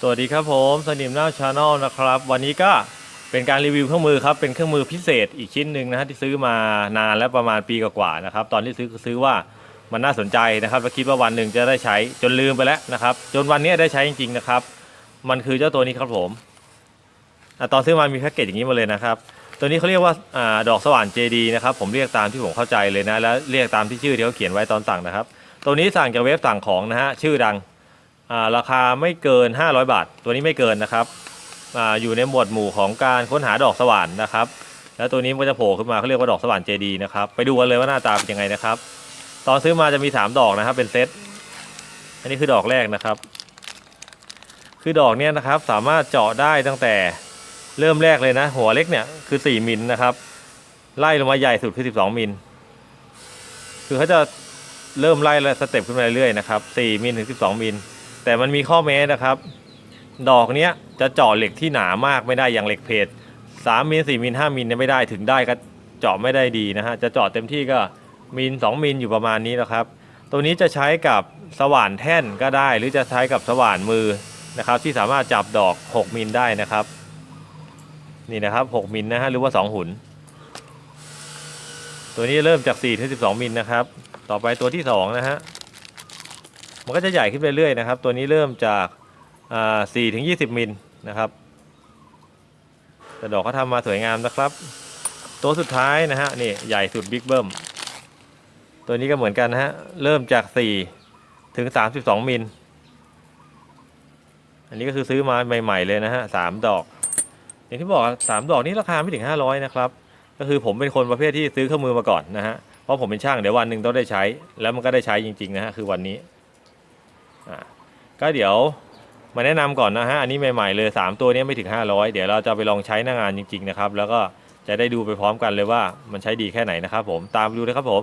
สวัสดีครับผมสนิมหน้าชาแนลนะครับ วันนี้ก็เป็นการรีวิวเครื่องมือครับ เป็นเครื่องมือพิเศษอีกชิ้นหนึ่งนะฮะที่ซื้อมานานแล้วประมาณปีกว่าๆนะครับ ตอนที่ซื้อก็ซื้อว่ามันน่าสนใจนะครับแล้วคิดว่าวันหนึ่งจะได้ใช้จนลืมไปแล้วนะครับ จนวันนี้ได้ใช้จริงๆนะครับ มันคือเจ้าตัวนี้ครับผมอตอนซื้อมามีแพ็กเกจอย่างนี้มาเลยนะครับ ตัวนี้เขาเรียกว่าอดอกสว่าน JD นะครับ ผมเรียกตามที่ผมเข้าใจเลยนะ แล้วเรียกตามที่ชื่อที่เขาเขียนไว้ตอนสั่งนะครับ ตัวนี้สั่งจากเว็บสั่งของนะฮะชื่อดัง ราคาไม่เกิน 500 บาท ตัวนี้ไม่เกินนะครับออยู่ในหมวดหมู่ของการค้นหาดอกสว่านนะครับ แล้วตัวนี้มันก็จะโผล่ขึ้นมาเขาเรียกว่าดอกสว่านเจดีนะครับ ไปดูกันเลยว่าหน้าตาเป็นยังไงนะครับ ตอนซื้อมาจะมี 3 ดอกนะครับ เป็นเซต อันนี้คือดอกแรกนะครับ คือดอกเนี้ยนะครับสามารถเจาะได้ตั้งแต่เริ่มแรกเลยนะ หัวเล็กเนี่ยคือ 4มิลนะครับ ไล่ลงมาใหญ่สุดคือ 12มิล คือเขาจะเริ่มไล่และสเต็ปขึ้นมาเรื่อยๆนะครับ4มิลถึง 12มิล แต่มันมีข้อแม้นะครับ ดอกเนี้ยจะเจาะเหล็กที่หนามากไม่ได้อย่างเหล็กเพจ3มิล4มิล5มิลเนี่ยไม่ได้ถึงได้ก็เจาะไม่ได้ดีนะฮะจะเจาะเต็มที่ก็มิล2มิลอยู่ประมาณนี้นะครับ ตัวนี้จะใช้กับสว่านแท่นก็ได้ หรือจะใช้กับสว่านมือนะครับที่สามารถจับดอก 6มิลได้นะครับ นี่นะครับ 6มิลนะฮะหรือว่า 2 หุ่นตัวนี้เริ่มจาก4ถึง12มิลนะครับ ต่อไปตัวที่ 2 นะฮะ มันก็จะใหญ่ขึ้นไปเรื่อยนะครับ ตัวนี้เริ่มจากอ่า4ถึง20มิลนะครับ แต่ดอกเขาทำมาสวยงามนะครับ ตัวสุดท้ายนะฮะนี่ใหญ่สุดบิ๊กเบิ้มตัวนี้ก็เหมือนกันนะฮะเริ่มจาก4ถึง32มิลอันนี้ก็คือซื้อมาใหม่ๆเลยนะฮะสามดอก อย่างที่บอกสามดอกนี้ราคาไม่ถึง500นะครับ ก็คือผมเป็นคนประเภทที่ซื้อเครื่องมือมาก่อนนะฮะเพราะผมเป็นช่างเดี๋ยววันหนึ่งต้องได้ใช้ แล้วมันก็ได้ใช้จริงๆนะฮะคือวันนี้ อ่าก็เดี๋ยวมาแนะนำก่อนนะฮะ อันนี้ใหม่ๆเลย 3 ตัวนี้ไม่ถึง 500 เดี๋ยวเราจะไปลองใช้หน้างานจริงๆนะครับ แล้วก็จะได้ดูไปพร้อมกันเลยว่ามันใช้ดีแค่ไหนนะครับผม ตามไปดูเลยครับผม